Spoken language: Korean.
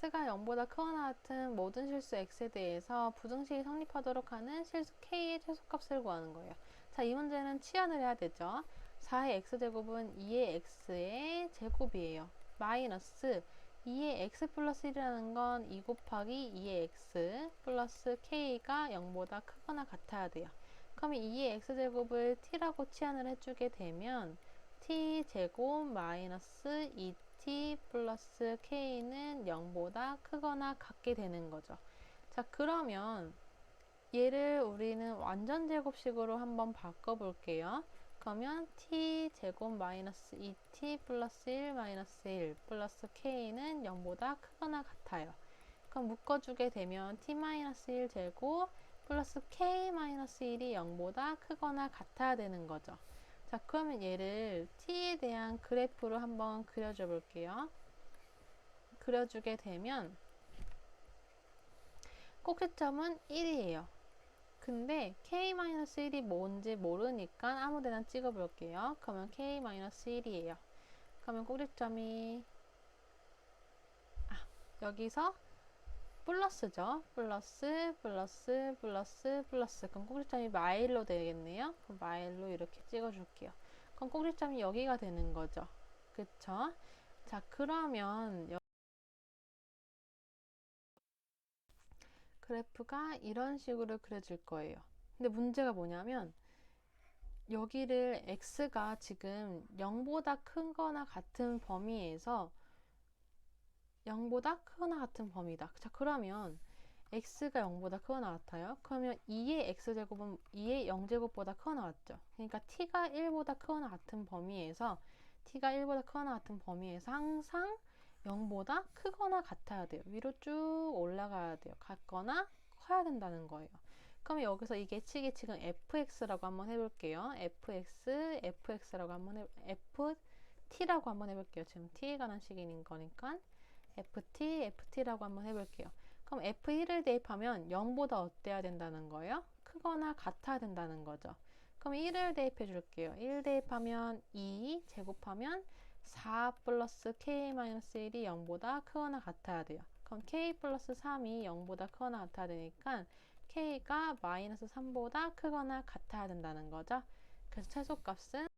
x가 0보다 크거나 같은 모든 실수 x에 대해서 부등식이 성립하도록 하는 실수 k의 최소값을 구하는 거예요. 자, 이 문제는 치환을 해야 되죠. 4의 x제곱은 2의 x의 제곱이에요. 마이너스 2의 x 플러스 1이라는 건 2 곱하기 2의 x 플러스 k가 0보다 크거나 같아야 돼요. 그러면 2의 x제곱을 t라고 치환을 해주게 되면 t제곱 마이너스 2t 플러스 k는 0보다 크거나 같게 되는 거죠. 자, 그러면 얘를 우리는 완전 제곱식으로 한번 바꿔볼게요. 그러면 t 제곱 마이너스 2t 플러스 1 마이너스 1 플러스 k는 0보다 크거나 같아요. 그럼 묶어주게 되면 t 마이너스 1 제곱 플러스 k 마이너스 1이 0보다 크거나 같아야 되는 거죠. 자, 그러면 얘를 t 그래프로 한번 그려줘 볼게요. 그려주게 되면 꼭지점은 1이에요. 근데 k-1이 뭔지 모르니까 아무데나 찍어 볼게요. 그러면 k-1이에요. 그러면 꼭지점이 아, 여기서 플러스죠. 플러스, 플러스, 플러스, 플러스. 그럼 꼭지점이 마일로 되겠네요. 그럼 마일로 이렇게 찍어줄게요. 그럼 꼭지점이 여기가 되는 거죠. 그쵸? 자, 그러면 여... 그래프가 이런 식으로 그려질 거예요. 근데 문제가 뭐냐면 여기를 x가 지금 0보다 큰 거나 같은 범위에서 0보다 크거나 같은 범위다. 자, 그러면 x가 0보다 크거나 같아요. 그러면 2의 x제곱은 2의 0제곱보다 크거나 같죠. 그러니까 t가 1보다 크거나 같은 범위에서 t가 1보다 크거나 같은 범위에서 항상 0보다 크거나 같아야 돼요. 위로 쭉 올라가야 돼요. 같거나 커야 된다는 거예요. 그럼 여기서 이 계측이 지금 fx라고 한번 해볼게요. fx, fx라고 한번 해, ft라고 한번 해볼게요. 지금 t에 관한 식인 거니까 ft, ft라고 한번 해볼게요. 그럼 f1을 대입하면 0보다 어때야 된다는 거예요? 크거나 같아야 된다는 거죠. 그럼 1을 대입해 줄게요. 1 대입하면 2 제곱하면 4 플러스 k-1이 0보다 크거나 같아야 돼요. 그럼 k 플러스 3이 0보다 크거나 같아야 되니까 k가 마이너스 3보다 크거나 같아야 된다는 거죠. 그래서 최소값은